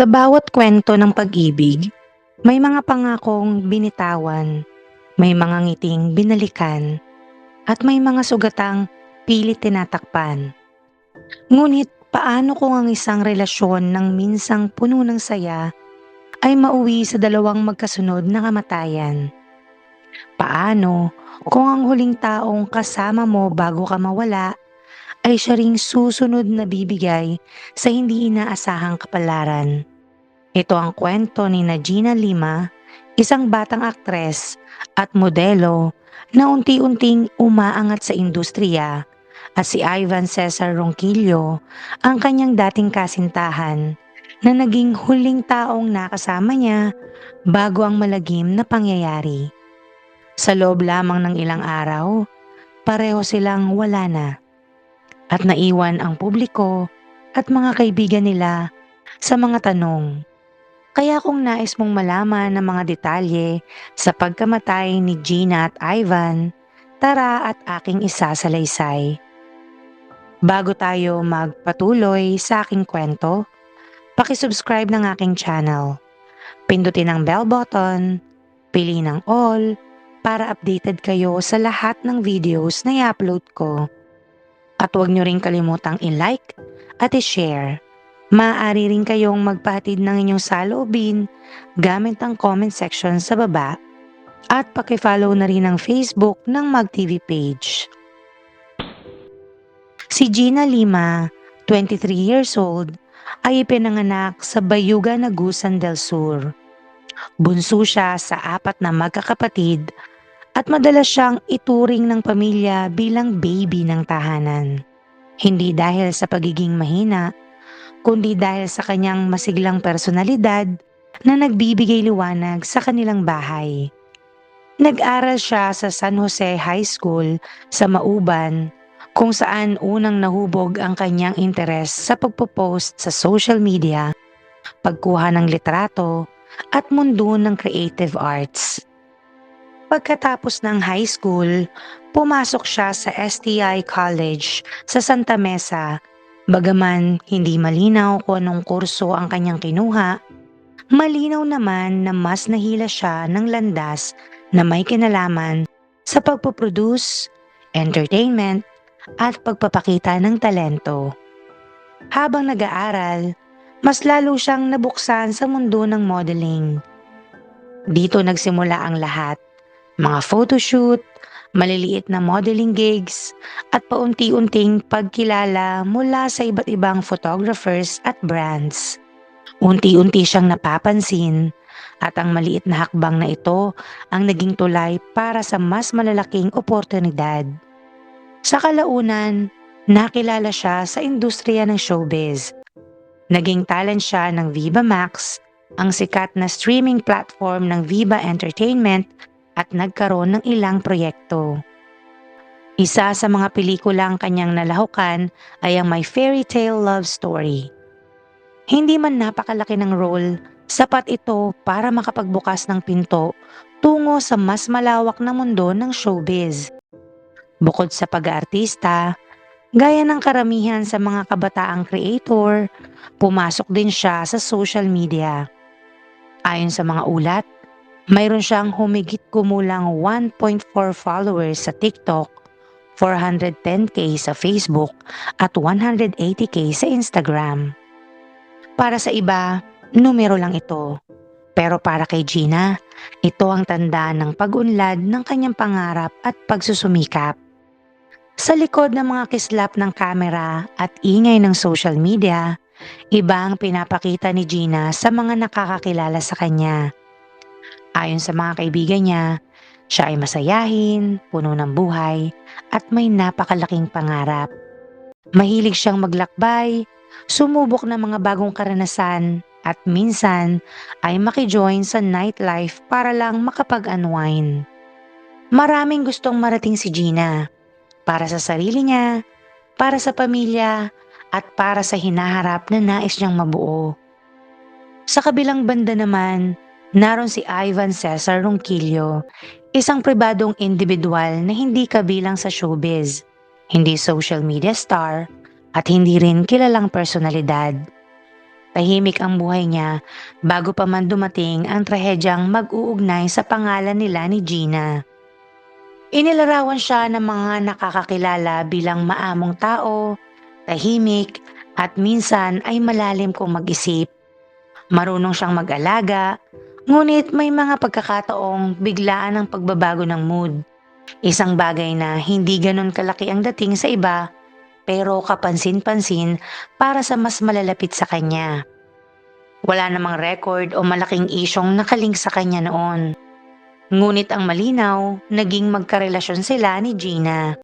Sa bawat kwento ng pag-ibig, may mga pangakong binitawan, may mga ngiting binalikan, at may mga sugatang pilit tinatakpan. Ngunit paano kung ang isang relasyon ng minsang puno ng saya ay mauwi sa dalawang magkasunod na kamatayan? Paano kung ang huling taong kasama mo bago ka mawala ay siya ring susunod na bibigay sa hindi inaasahang kapalaran? Ito ang kwento ni na Gina Lima, isang batang aktres at modelo na unti-unting umaangat sa industriya at si Ivan Cesar Ronquillo, ang kanyang dating kasintahan na naging huling taong nakasama niya bago ang malagim na pangyayari. Sa loob lamang ng ilang araw, pareho silang wala na at naiwan ang publiko at mga kaibigan nila sa mga tanong. Kaya kung nais mong malaman ng mga detalye sa pagkamatay ni Gina at Ivan, tara at aking isasalaysay. Bago tayo magpatuloy sa aking kwento, pakisubscribe ng aking channel. Pindutin ang bell button, pili ng all, para updated kayo sa lahat ng videos na i-upload ko. At huwag nyo rin kalimutang i-like at i-share. Maaari rin kayong magpahatid ng inyong saloobin gamit ang comment section sa baba at pakifollow na rin ang Facebook ng MagTV page. Si Gina Lima, 23 years old, ay ipinanganak sa Bayuga, Nagusan del Sur. Bunso siya sa apat na magkakapatid at madalas siyang ituring ng pamilya bilang baby ng tahanan. Hindi dahil sa pagiging mahina, kundi dahil sa kanyang masiglang personalidad na nagbibigay liwanag sa kanilang bahay. Nag-aral siya sa San Jose High School sa Mauban kung saan unang nahubog ang kanyang interes sa pagpo-post sa social media, pagkuha ng litrato, at mundo ng creative arts. Pagkatapos ng high school, pumasok siya sa STI College sa Santa Mesa. Bagaman hindi malinaw kung anong kurso ang kanyang kinuha, malinaw naman na mas nahila siya ng landas na may kinalaman sa pagpoproduce, entertainment, at pagpapakita ng talento. Habang nag-aaral, mas lalo siyang nabuksan sa mundo ng modeling. Dito nagsimula ang lahat. Mga photoshoot, maliliit na modeling gigs, at paunti-unting pagkilala mula sa iba't ibang photographers at brands. Unti-unti siyang napapansin at ang maliit na hakbang na ito ang naging tulay para sa mas malalaking oportunidad. Sa kalaunan, nakilala siya sa industriya ng showbiz. Naging talent siya ng Viva Max, ang sikat na streaming platform ng Viva Entertainment at nagkaroon ng ilang proyekto. Isa sa mga pelikulang kanyang nalahukan ay ang My Fairy Tale Love Story. Hindi man napakalaki ng role, sapat ito para makapagbukas ng pinto tungo sa mas malawak na mundo ng showbiz. Bukod sa pag-aartista, gaya ng karamihan sa mga kabataang creator, pumasok din siya sa social media. Ayon sa mga ulat, mayroon siyang humigit kumulang 1.4 followers sa TikTok, 410k sa Facebook at 180k sa Instagram. Para sa iba, numero lang ito. Pero para kay Gina, ito ang tanda ng pag-unlad ng kanyang pangarap at pagsusumikap. Sa likod ng mga kislap ng kamera at ingay ng social media, iba ang pinapakita ni Gina sa mga nakakakilala sa kanya. Ayon sa mga kaibigan niya, siya ay masayahin, puno ng buhay, at may napakalaking pangarap. Mahilig siyang maglakbay, sumubok ng mga bagong karanasan, at minsan ay makijoin sa nightlife para lang makapag-unwind. Maraming gustong marating si Gina para sa sarili niya, para sa pamilya, at para sa hinaharap na nais niyang mabuo. Sa kabilang banda naman, naroon si Ivan Cesar Ronquillo, isang pribadong individual na hindi kabilang sa showbiz, hindi social media star, at hindi rin kilalang personalidad. tahimik ang buhay niya bago pa man dumating ang trahedyang mag-uugnay sa pangalan nila ni Gina. Inilarawan siya ng mga nakakakilala bilang maamong tao, tahimik, at minsan ay malalim kung mag-isip. Marunong siyang mag-alaga, ngunit may mga pagkakataong biglaan ang pagbabago ng mood. Isang bagay na hindi ganon kalaki ang dating sa iba, pero kapansin-pansin para sa mas malalapit sa kanya. Wala namang record o malaking isyong nakalink sa kanya noon. Ngunit ang malinaw, naging magkarelasyon sila ni Gina.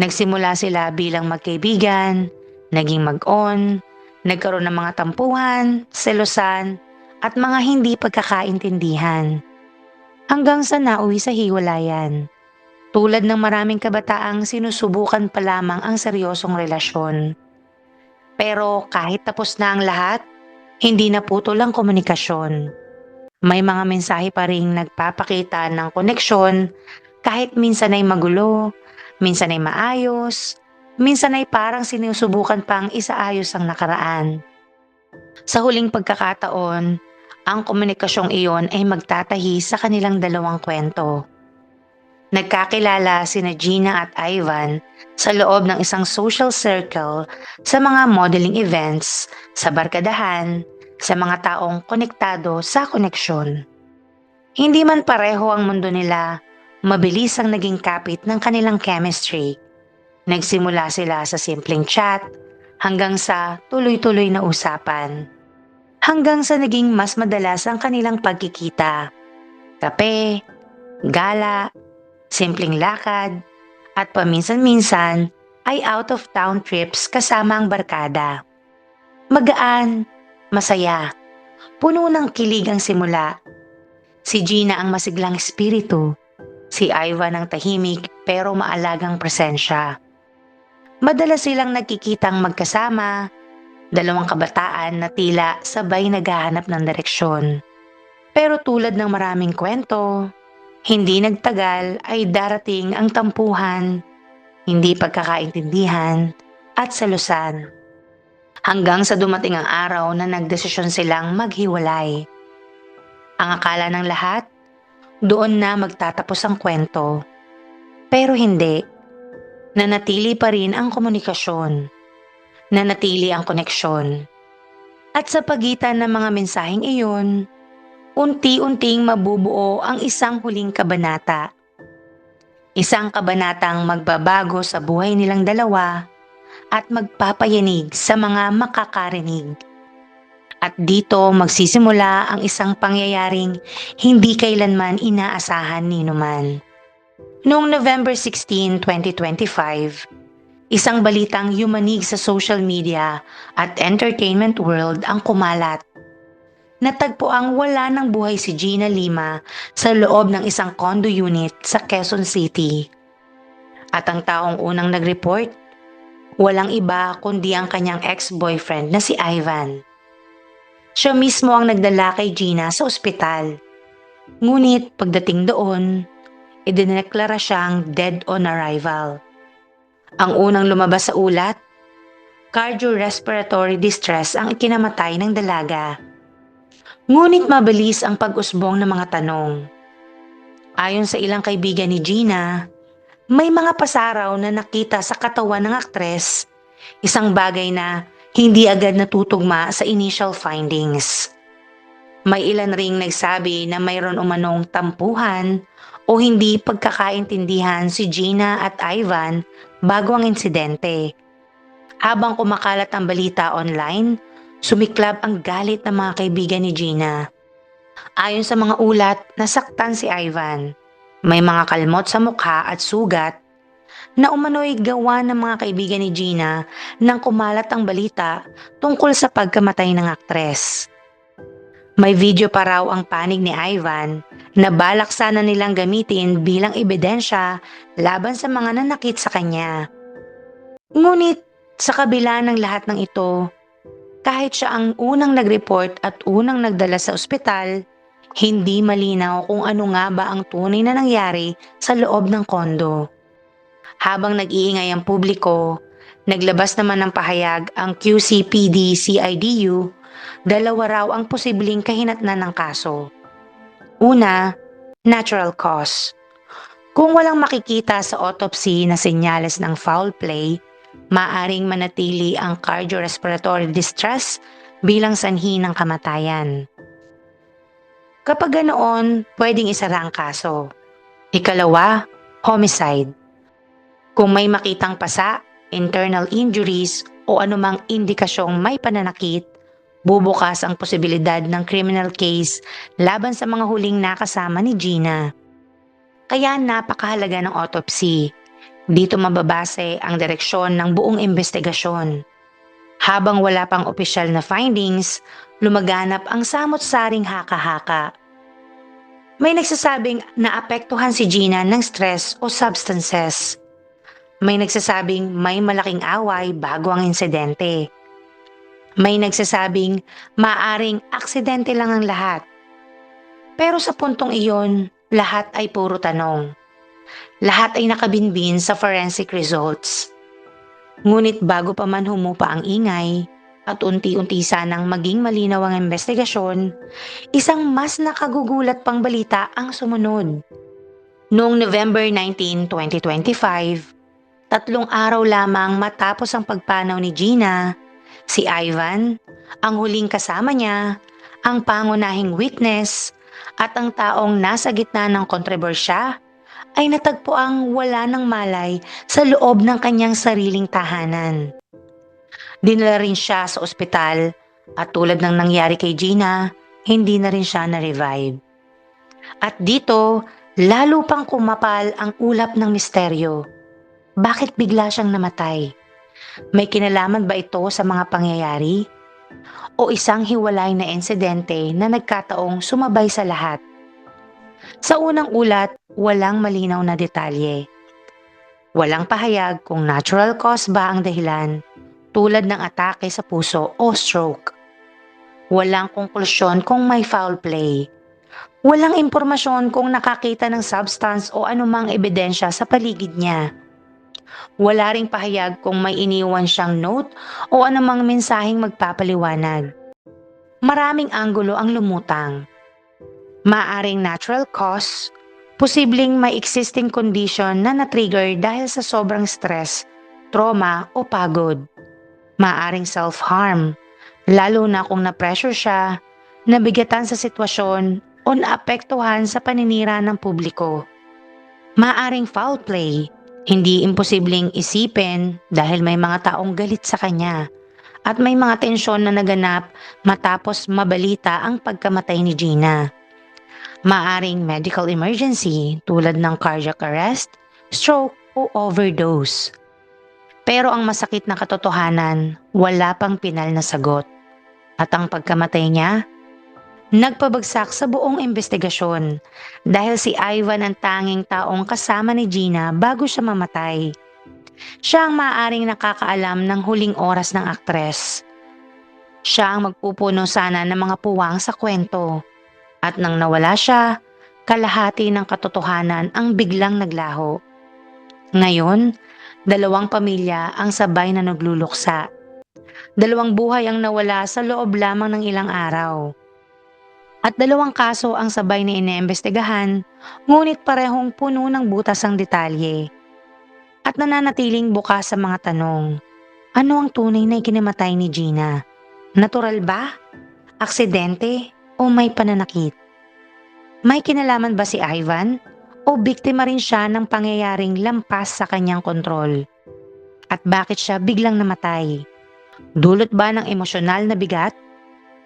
Nagsimula sila bilang magkaibigan, naging mag-on, nagkaroon ng mga tampuhan, selosan, at mga hindi pagkakaintindihan. Hanggang sa nauwi sa hiwalayan. Tulad ng maraming kabataang sinusubukan pa lamang ang seryosong relasyon. Pero kahit tapos na ang lahat, hindi na putol ang komunikasyon. May mga mensahe pa rin nagpapakita ng koneksyon kahit minsan ay magulo, minsan ay maayos, minsan ay parang sinusubukan pang isaayos ang nakaraan. Sa huling pagkakataon, ang komunikasyong iyon ay magtatahi sa kanilang dalawang kwento. Nagkakilala sina Gina at Ivan sa loob ng isang social circle sa mga modeling events, sa barkadahan, sa mga taong konektado sa koneksyon. Hindi man pareho ang mundo nila, mabilis ang naging kapit ng kanilang chemistry. Nagsimula sila sa simpleng chat hanggang sa tuloy-tuloy na usapan. Hanggang sa naging mas madalas ang kanilang pagkikita. Kape, gala, simpleng lakad, at paminsan-minsan ay out-of-town trips kasama ang barkada. Magaan, Masaya. Puno ng kilig ang simula. Si Gina ang masiglang espiritu. Si Ivan ang tahimik pero maalagang presensya. Madalas silang nagkikitang magkasama, dalawang kabataan na tila sabay naghahanap ng direksyon. Pero tulad ng maraming kwento, hindi nagtagal ay darating ang tampuhan, hindi pagkakaintindihan at salusan hanggang sa dumating ang araw na nagdesisyon silang maghiwalay. Ang akala ng lahat, doon na magtatapos ang kwento. Pero hindi. Nanatili pa rin ang komunikasyon. Nanatili ang koneksyon. At sa pagitan ng mga mensaheng iyon, unti-unting mabubuo ang isang huling kabanata. Isang kabanatang magbabago sa buhay nilang dalawa at magpapayanig sa mga makakarinig. At dito magsisimula ang isang pangyayaring hindi kailanman inaasahan ni Numan. Noong November 16, 2025, isang balitang yumanig sa social media at entertainment world ang kumalat. Natagpo ang wala ng buhay si Gina Lima sa loob ng isang condo unit sa Quezon City. At ang taong unang nag-report Walang iba kundi ang kanyang ex-boyfriend na si Ivan. Siya mismo ang nagdala kay Gina sa ospital. Ngunit pagdating doon, idineklara siyang dead on arrival. Ang unang lumabas sa ulat, cardiorespiratory distress ang ikinamatay ng dalaga. Ngunit mabilis ang pag-usbong ng mga tanong. Ayon sa ilang kaibigan ni Gina, may mga pasaraw na nakita sa katawan ng aktres, isang bagay na hindi agad natutugma sa initial findings. May ilan ring nagsabi na mayroon umanong tampuhan o hindi pagkakaintindihan si Gina at Ivan bago ang insidente. Habang kumakalat ang balita online, sumiklab ang galit ng mga kaibigan ni Gina. Ayon sa mga ulat, nasaktan si Ivan may mga kalmot sa mukha at sugat na umano'y gawa ng mga kaibigan ni Gina nang kumalat ang balita tungkol sa pagkamatay ng aktres. May video pa raw ang panig ni Ivan na balak sana nilang gamitin bilang ebidensya laban sa mga nanakit sa kanya. Ngunit sa kabila ng lahat ng ito, kahit siya ang unang nag-report at unang nagdala sa ospital, hindi malinaw kung ano nga ba ang tunay na nangyari sa loob ng kondo. Habang nag-iingay ang publiko, naglabas naman ng pahayag ang QCPD-CIDU dalawa raw ang posibleng kahinatnan ng kaso. Una, natural cause. Kung walang makikita sa autopsy na senyales ng foul play, maaring manatili ang cardiorespiratory distress bilang sanhi ng kamatayan. Kapag ganoon, pwedeng isara ang kaso. Ikalawa, homicide. Kung may makitang pasa, internal injuries o anumang indikasyong may pananakit, bubukas ang posibilidad ng criminal case laban sa mga huling nakasama ni Gina. Kaya napakahalaga ng autopsy. Dito mababase ang direksyon ng buong investigasyon. Habang wala pang opisyal na findings, lumaganap ang samot-saring haka-haka. May nagsasabing naapektuhan si Gina ng stress o substances. May nagsasabing may malaking away bago ang insidente. May nagsasabing maaring aksidente lang ang lahat. Pero sa puntong iyon, lahat ay puro tanong. Lahat ay nakabinbin sa forensic results. Ngunit bago pa man humupa ang ingay at unti-unti sanang maging malinaw ang investigasyon, isang mas nakagugulat pang balita ang sumunod. Noong November 19, 2025, tatlong araw lamang matapos ang pagpanaw ni Gina, si Ivan, ang huling kasama niya, ang pangunahing witness, at ang taong nasa gitna ng kontrobersya ay natagpo ang wala ng malay sa loob ng kanyang sariling tahanan. Dinala rin siya sa ospital at tulad ng nangyari kay Gina, hindi na rin siya na-revive. At dito, lalo pang kumapal ang ulap ng misteryo. Bakit bigla siyang namatay? May kinalaman ba ito sa mga pangyayari? O isang hiwalay na insidente na nagkataong sumabay sa lahat? Sa unang ulat, walang malinaw na detalye. Walang pahayag kung natural cause ba ang dahilan tulad ng atake sa puso o stroke. Walang konklusyon kung may foul play. Walang impormasyon kung nakakita ng substance o anumang ebidensya sa paligid niya. Wala ring pahayag kung may iniwan siyang note o anumang mensaheng magpapaliwanag. Maraming anggulo ang lumutang. Maaring natural cause, posibleng may existing condition na na-trigger dahil sa sobrang stress, trauma o pagod. Maaring self-harm, lalo na kung na-pressure siya, nabigatan sa sitwasyon o naapektuhan sa paninira ng publiko. Maaring foul play, hindi imposibleng isipin dahil may mga taong galit sa kanya at may mga tensyon na naganap matapos mabalita ang pagkamatay ni Gina. Maaring medical emergency tulad ng cardiac arrest, stroke o overdose. Pero ang masakit na katotohanan, wala pang pinal na sagot. At ang pagkamatay niya, nagpabagsak sa buong investigasyon dahil si Ivan ang tanging taong kasama ni Gina bago siya mamatay. Siya ang maaaring nakakaalam ng huling oras ng aktres. Siya ang magpupuno sana ng mga puwang sa kwento at nang nawala siya, kalahati ng katotohanan ang biglang naglaho. Ngayon, dalawang pamilya ang sabay na nagluluksa. Dalawang buhay ang nawala sa loob lamang ng ilang araw. At dalawang kaso ang sabay na iniimbestigahan, ngunit parehong puno ng butas ang detalye. At nananatiling bukas sa mga tanong. Ano ang tunay na ikinamatay ni Gina? Natural ba? Aksidente? o may pananakit? May kinalaman ba si Ivan o biktima rin siya ng pangyayaring lampas sa kanyang kontrol? At bakit siya biglang namatay? Dulot ba ng emosyonal na bigat?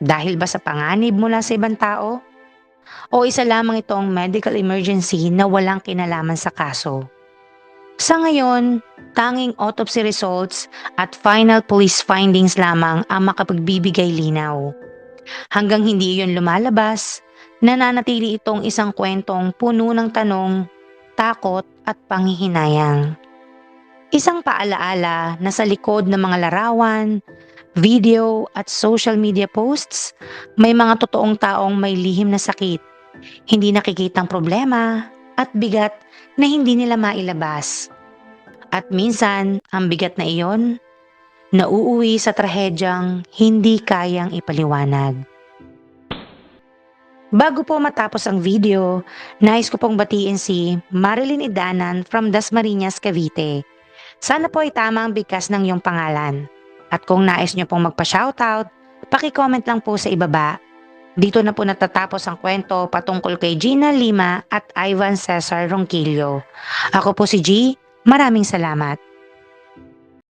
Dahil ba sa panganib mula sa ibang tao? O isa lamang itong medical emergency na walang kinalaman sa kaso? Sa ngayon, tanging autopsy results at final police findings lamang ang makapagbibigay linaw. Hanggang hindi iyon lumalabas, nananatili itong isang kwentong puno ng tanong, takot at panghihinayang. Isang paalaala na sa likod ng mga larawan, video at social media posts, may mga totoong taong may lihim na sakit, hindi nakikitang problema at bigat na hindi nila mailabas. At minsan, ang bigat na iyon, nauuwi sa trahedyang hindi kayang ipaliwanag. Bago po matapos ang video, nais ko pong batiin si Marilyn Idanan from Dasmariñas, Cavite. Sana po ay tama ang bigkas ng iyong pangalan. At kung nais niyo pong magpa-shoutout, paki-comment lang po sa ibaba. Dito na po natatapos ang kwento patungkol kay Gina Lima at Ivan Cesar Ronquillo. Ako po si G. Maraming salamat.